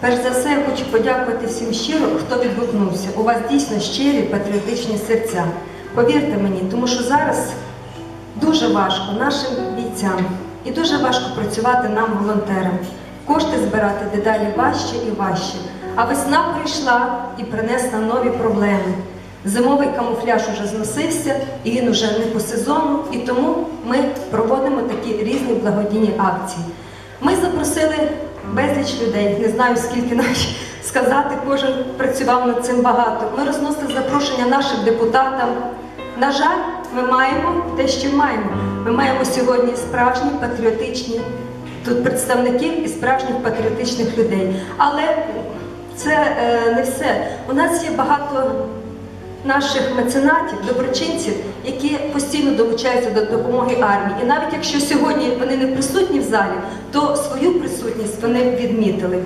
Перш за все, я хочу подякувати всім щиро, хто відгукнувся. У вас дійсно щирі патріотичні серця. Повірте мені, тому що зараз дуже важко нашим бійцям і дуже важко працювати нам, волонтерам. Кошти збирати дедалі важче і важче. А весна прийшла і принесла нові проблеми. Зимовий камуфляж уже зносився, і він уже не по сезону, і тому ми проводимо такі різні благодійні акції. Ми запросили безліч людей, не знаю скільки навіть сказати, кожен працював над цим багато. Ми розносили запрошення нашим депутатам. На жаль, ми маємо те, що маємо. Ми маємо сьогодні справжні патріотичні тут представників і справжніх патріотичних людей. Але це е, не все. У нас є багато наших меценатів, доброчинців, які постійно долучаються до допомоги армії. І навіть якщо сьогодні вони не присутні в залі, то свою присутність вони відмітили.